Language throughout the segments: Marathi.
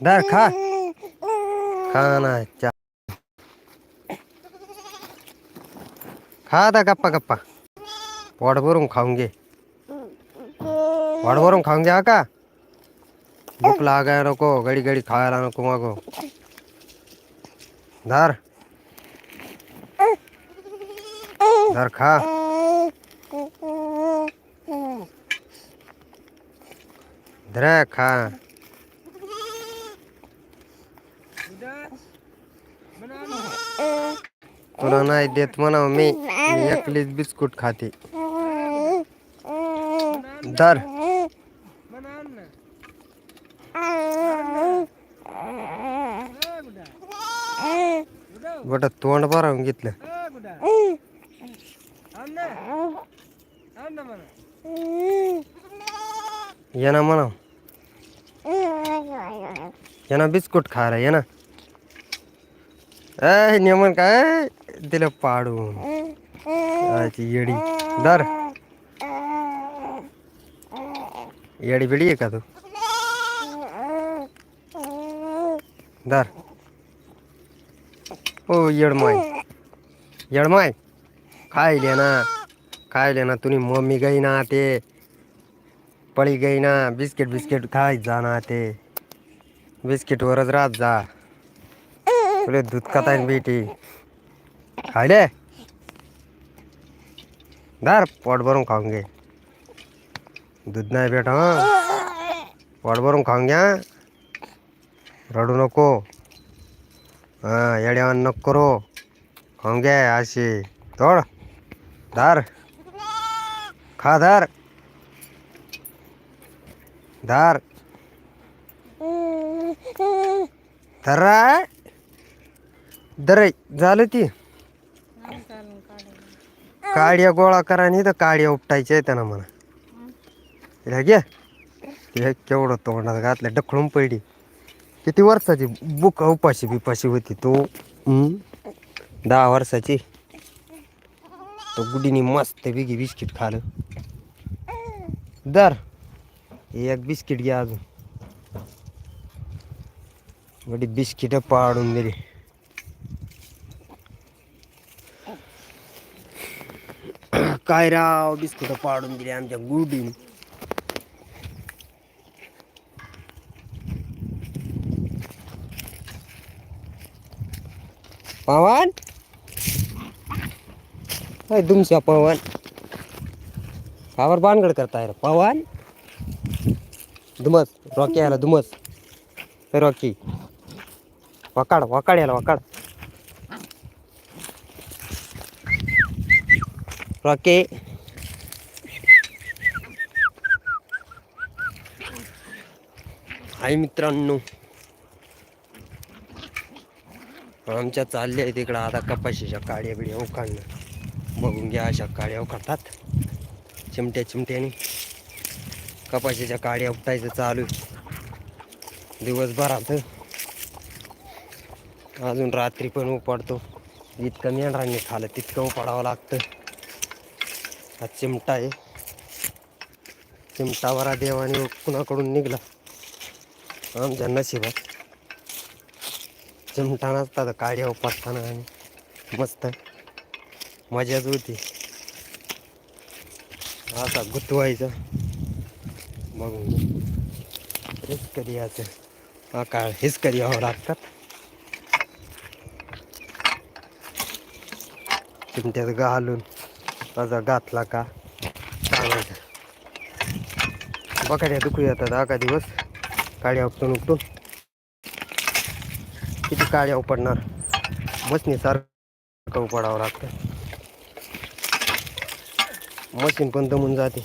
डर खा खाना चा खा आता गप्पा गप्पा पोट भरून खाऊन घे पोट भरून खाऊन घ्या का भूक लागायला नको घडी घडी खायला नको मागो धर धर खा धर खा तुला नाही देत म्हणा मी. मी एकलीच बिस्कुट खाते. धर. बट तोंड भरावून घेतलं. ये ना म्हणा ये ना बिस्कुट खा रे ये ना. ए नेमन काय? दिलं पाडून येडी। धर येडी बिडी आहे का तू? धर ओ येडमाय येडमाय खायले ना खायले ना तुम्ही मम्मी गई ना ते। पळी गई ना। बिस्किट बिस्किट खायच जा ना ते। बिस्किटवरच राहत जा। तुले दूध का खाले धार धर पोट भरून खाऊन घे. दूध नाही भेट हं. पोट भरून खाऊन घ्या. रडू नको. हां येड्यावान नको करू. खाऊन घे अशी. तोड. धार. खा धार. धार. धर. दर झालं ती. काड्या गोळा करा नाही तर काड्या उपटायच्या त्यांना ना मला घ्या घे केवढं तोंडात घातलं डखळून पडली. किती वर्षाची बुक उपाशी बिपाशी होती तो? दहा वर्षाची. तो गुडीनी मस्त बिगी बिस्किट खालं दर. एक बिस्किट घ्या अजून. गुडी बिस्किट पाडून दिली. काय राव बिस्कुट पाडून दिली आमच्या गुडीन पवन? काय तुमच्या पवन? कावर बानगड करताय रे पवन? धुमस रॉकी आला दुमस. रॉकी. वकाड वकाड याला वकाड. रॉकी हाय मित्रांनो आमच्या चालल्या आहे तिकडं आता कपाशीच्या काड्या बिड्या उखाडणं. बघून घ्या अशा काड्या उखाडतात. चिमट्या चिमट्याने कपाशीच्या काड्या उपटायचं चालू दिवसभरात अजून रात्री पण उपाडतो. जितकं मेंढरांनी खालं तितकं उपाडावं लागतं. हा चिमटा आहे. चिमटावरा देवाने कुणाकडून निघला? आमच्या नशिबात. चिमटा नसता तर काड्या उपटताना आणि मस्त मजाच होती. असा गुतवायचा. बघून हेच कधी याचं हा काळ हेच कधी यावं लागतात. चिमट्यात घालून माझा घातला का? सांगायचं बकाड्या दुखू येतात आका दिवस. काड्या उपटून उपटून किती काड्या उपडणार. मशनी सारखं उपडावं लागतं. मशीन पण दमून जाते.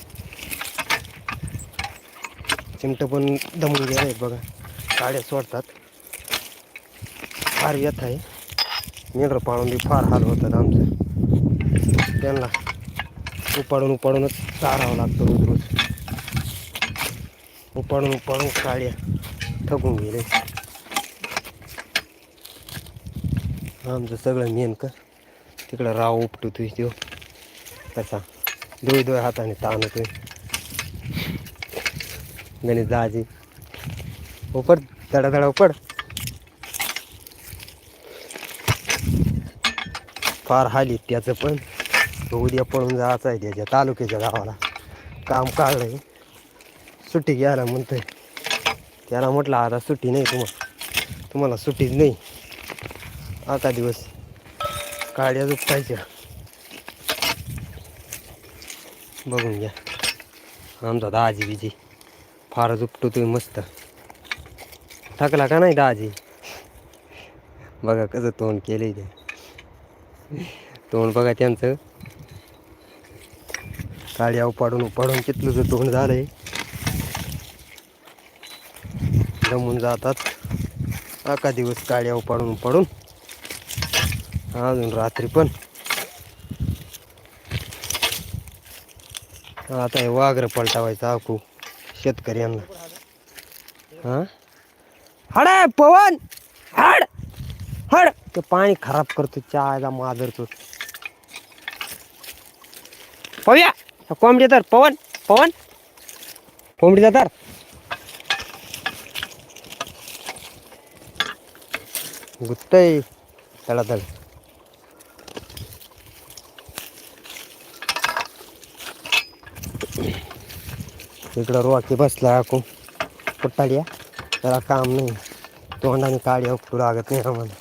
चिमटं पण दमून गेले आहेत बघा. काड्या सोडतात. फार येत आहे. मेंढर पाळून बी फार हाल होतात आमचं. त्यांना उपाडून उपाडूनच चारावं लागतं रोज रोज. उपाडून उपाडून काळ्या थकून गेले आमचं सगळं नेमकं तिकडं राव उपटतोय तो कसा दोय दोय हाताने ताणतोय. गणेश दाजी उपड धडा धडा उपड. फार हाली त्याचं पण. तो उद्या पळून जायचं आहे त्याच्या तालुक्याच्या गावाला. काम काढलंय. सुट्टी घ्यायला म्हणतोय. त्याला म्हटलं आता सुट्टी नाही तुम्हाला तुम्हाला सुट्टीच नाही. आता दिवस काड्या उपटायच्या बघून घ्या. आमचा दहाजी बिजी. फारच तुम्ही मस्त. थकला का नाही दहाजी बघा कसं तोंड केलं ते. तोंड बघा त्यांचं. काळ्या उपाडून उपाडून कितलं तोंड झालंय. जमून जातात. अका दिवस काळ्या उपाडून उपाडून. अजून रात्री पण. आता हे वाघर पलटावायचं आखू. शेतकऱ्यांना. हा? हाड पवन! हाड! हाड! ते पाणी खराब करतो चहाचा माजरतो पव्या कोंबडी तर पवन पवन. कोंबडी तर. गुत्तय. तळा तळ इकडं रोटी बसला आकू. कुट्टाडिया. त्याला काम नाही. तोंडाने काळी उपटू लागत नाही आम्हाला.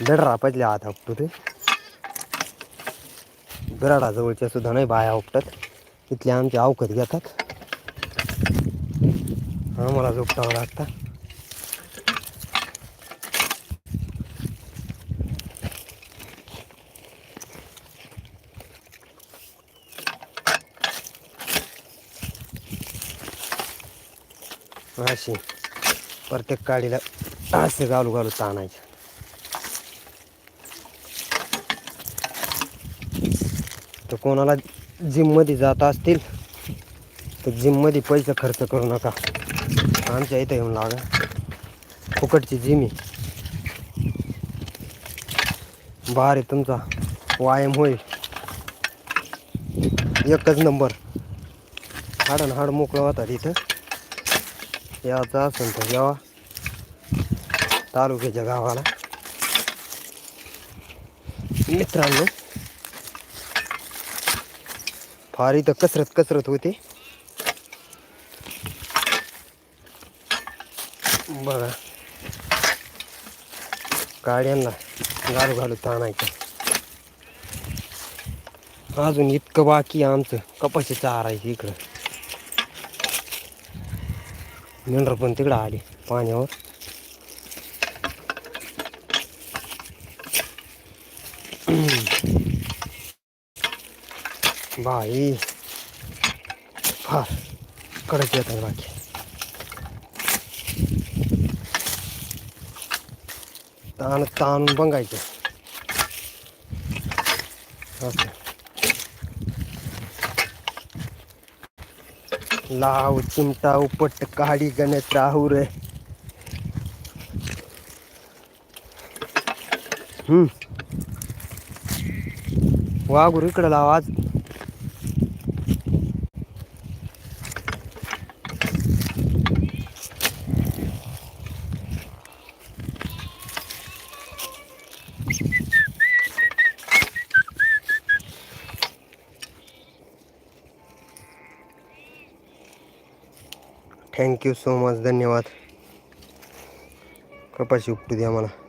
दडरा पडल्या आता उपटू ते. गराडाजवळच्या सुद्धा नाही बाया उपटत. इथले आमचे अवकत घेतात. आम्हाला झोपटावं लागतं. अशी. प्रत्येक काडीला असे घालू घालू ताणायचे तर कोणाला जिममध्ये जात असतील तर जिममध्ये पैसे खर्च करू नका. आमच्या इथं येऊन लागा. फुकटची जिम आहे. बाहेर आहे तुमचा व्यायाम होईल. एकच नंबर. हाडन हाड मोकळं होतात इथं. याचा असेल तर यावा. तालुक्याच्या गावाला. मित्रांनो फार इथं कसरत कसरत होते. बघा. गाड्यांना घालू घालू ताणायचं. अजून इतकं बाकी आमचं. कपाशी चारायचं इकडं. मेंढर पण तिकडं आले पाण्यावर. बाई. फार कडक येतात बाकी. ताण ताण बघायचं असं लाव चिमटा उपट काडी गणेश राहू रे. हम्म. वाघुर इकडं लाव आज. थँक्यू सो मच धन्यवाद. कपाशी उपटू द्या मला.